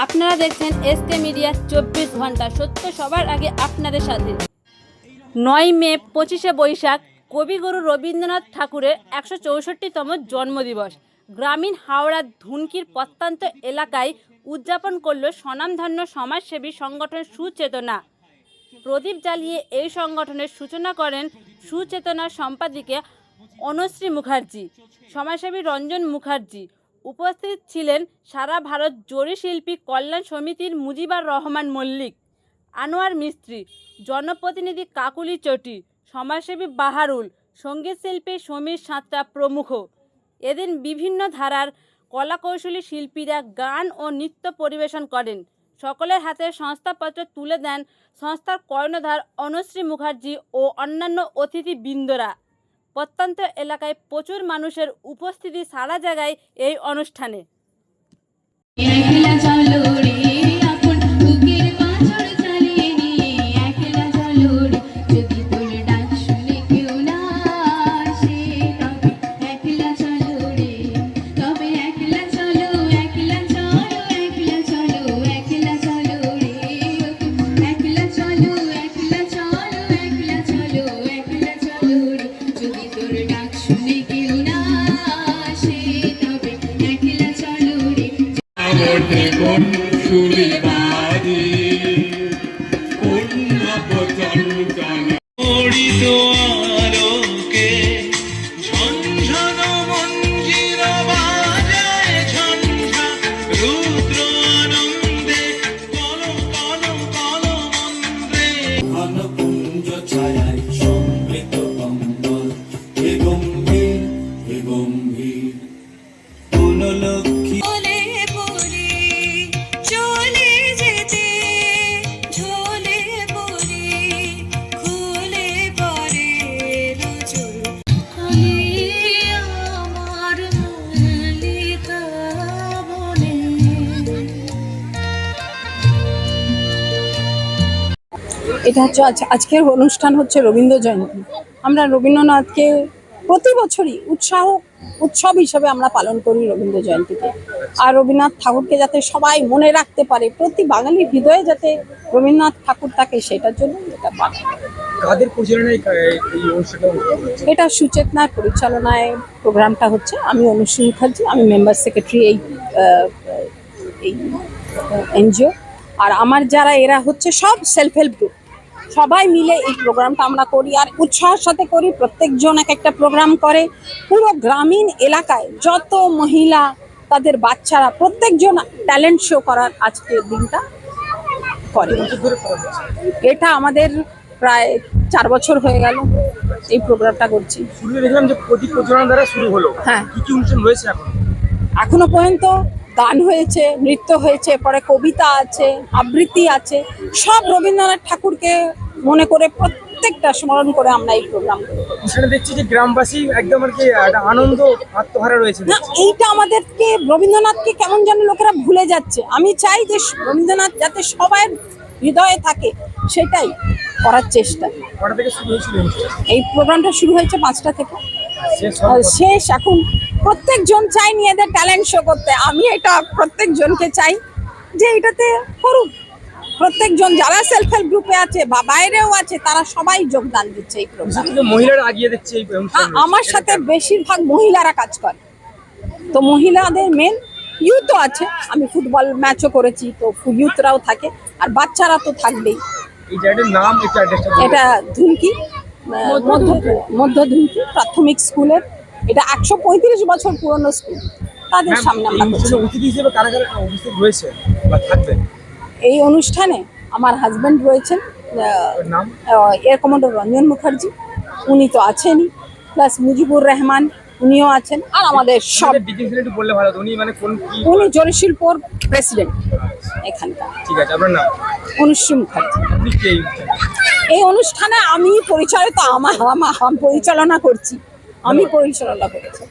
আপনারা দেখছেন SK media চব্বিশ ঘণ্টা, সত্য সবার আগে আপনাদের সাথে। নয় মে, পঁচিশে বৈশাখ, কবিগুরু রবীন্দ্রনাথ ঠাকুরের একশো চৌষট্টিতম জন্মদিবস। গ্রামীণ হাওড়ার ধুনকির প্রত্যন্ত এলাকায় উদযাপন করল স্বনামধন্য সমাজসেবী সংগঠন সুচেতনা। প্রদীপ জ্বালিয়ে এই সংগঠনের সূচনা করেন সুচেতনার সম্পাদিকা অনুশ্রী মুখার্জি, সমাজসেবী রঞ্জন মুখার্জি উপস্থিত ছিলেন সারা ভারত জরি শিল্পী কল্যাণ সমিতির মুজিবার রহমান মল্লিক, আনোয়ার মিস্ত্রি, জনপ্রতিনিধি কাকুলি চটি, সমাজসেবী বাহারুল, সংগীত শিল্পী সমীর সাঁতরা প্রমুখ। এদিন বিভিন্ন ধারার কলাকৌশলী শিল্পীরা গান ও নৃত্য পরিবেশন করেন। সকলের হাতে সংস্থাপত্র তুলে দেন সংস্থার কর্ণধার অনুশ্রী মুখার্জি ও অন্যান্য অতিথিবৃন্দরা। প্রত্যন্ত এলাকায় প্রচুর মানুষের উপস্থিতি সারা জায়গায় এই অনুষ্ঠানে। ওঠে সুরি বাড়ি। কোন নবচঞ্চল পড়িত আলোকে ঝনঝন মঞ্জির বাজায় ঝঞ্ঝা রুদ্র আনন্দে কল কল কল মন্দ্রে ঘনপুঞ্জ ছায়ায় সমৃত কম্বল হে গম্ভীর হে গম্ভীর। কোন লক্ষ্মী এটা হচ্ছে আজ- আজকের অনুষ্ঠান হচ্ছে রবীন্দ্র জয়ন্তী। আমরা রবীন্দ্রনাথকে প্রতি বছরই উৎসাহ উৎসব হিসেবে আমরা পালন করি রবীন্দ্র জয়ন্তীকে। আর রবীন্দ্রনাথ ঠাকুরকে যাতে সবাই মনে রাখতে পারে প্রতি বাঙালির হৃদয়ে যাতে রবীন্দ্রনাথ ঠাকুর থাকে সেটার জন্য এটা অনুষ্ঠিত? এটা সুচেতনার পরিচালনায় প্রোগ্রামটা হচ্ছে। আমি অনুশ্রী মুখার্জি আমি মেম্বার সেক্রেটারি এই এই এনজিও। আর আমার যারা এরা হচ্ছে সব সেলফ হেল্প গ্রুপ সবাই মিলে এই প্রোগ্রামটা আমরা করি আর উৎসাহের সাথে করি। প্রত্যেকজন এক একটা প্রোগ্রাম করে। পুরো গ্রামীণ এলাকায় যত মহিলা তাদের বাচ্চারা প্রত্যেকজন ট্যালেন্ট শো করার আজকের দিনটা করে। এটা আমাদের প্রায় চার বছর হয়ে গেল এই প্রোগ্রামটা করছি। দেখলাম যে প্রদীপ প্রজ্বলন দ্বারা শুরু হলো। হ্যাঁ। কি কি অনুষ্ঠান রয়েছে এখন? এখনও পর্যন্ত গান হয়েছে নৃত্য হয়েছে পরে কবিতা আছে আবৃত্তি আছে সব রবীন্দ্রনাথ ঠাকুরকে মনে করে প্রত্যেকটা স্মরণ করে আমরা এই প্রোগ্রাম দেখছি যে গ্রামবাসী একদম আর কি আনন্দ আত্মহারা রয়েছে। না এইটা আমাদেরকে রবীন্দ্রনাথকে কেমন যেন লোকেরা ভুলে যাচ্ছে। আমি চাই যে রবীন্দ্রনাথ যাতে সবার হৃদয়ে থাকে সেটাই করার চেষ্টা। কটা থেকে শুরু হয়েছিল? এই প্রোগ্রামটা শুরু হয়েছে পাঁচটা থেকে। শেষ এখন প্রত্যেকজন চাই নিজেদের ট্যালেন্ট শো করতে। আমি এটা প্রত্যেকজনকে চাই যে এটাতে করুক। প্রত্যেকজন যারা সেলফ হেল্প গ্রুপে আছে বা বাইরেও আছে তারা সবাই যোগদান দিচ্ছে এই প্রোগ্রামে মহিলারা আগিয়ে দেখছে এই অনুষ্ঠান আমার সাথে বেশিরভাগ মহিলারা কাজ করে। তো মহিলাদের মেন ইউথও আছে। আমি ফুটবল ম্যাচও করেছি তো ইউথরাও থাকে আর বাচ্চারা তো থাকবেই। এটা ধুমকি মধ্য মধ্য ধুনকি প্রাথমিক স্কুলের এটা একশো পঁয়ত্রিশ বছর পুরনো স্কুল। তাদের সামনে এই আমরা অনুষ্ঠানে রয়েছে বা এই আমার হাজব্যান্ড রয়েছেন এয়ার কমান্ডার রঞ্জন মুখার্জি। উনি তো আছেনই প্লাস মুজিবুর রহমান উনিও আছেন আর আমাদের সব উনি মানে জরিশিল্পর প্রেসিডেন্ট এখানকার। ঠিক আছে আপনার নাম? অনুশ্রী মুখার্জি। এই অনুষ্ঠানে? আমি পরিচালিত আমার আমার আমি পরিচালনা করছি। আমি পরিচালনা করেছি।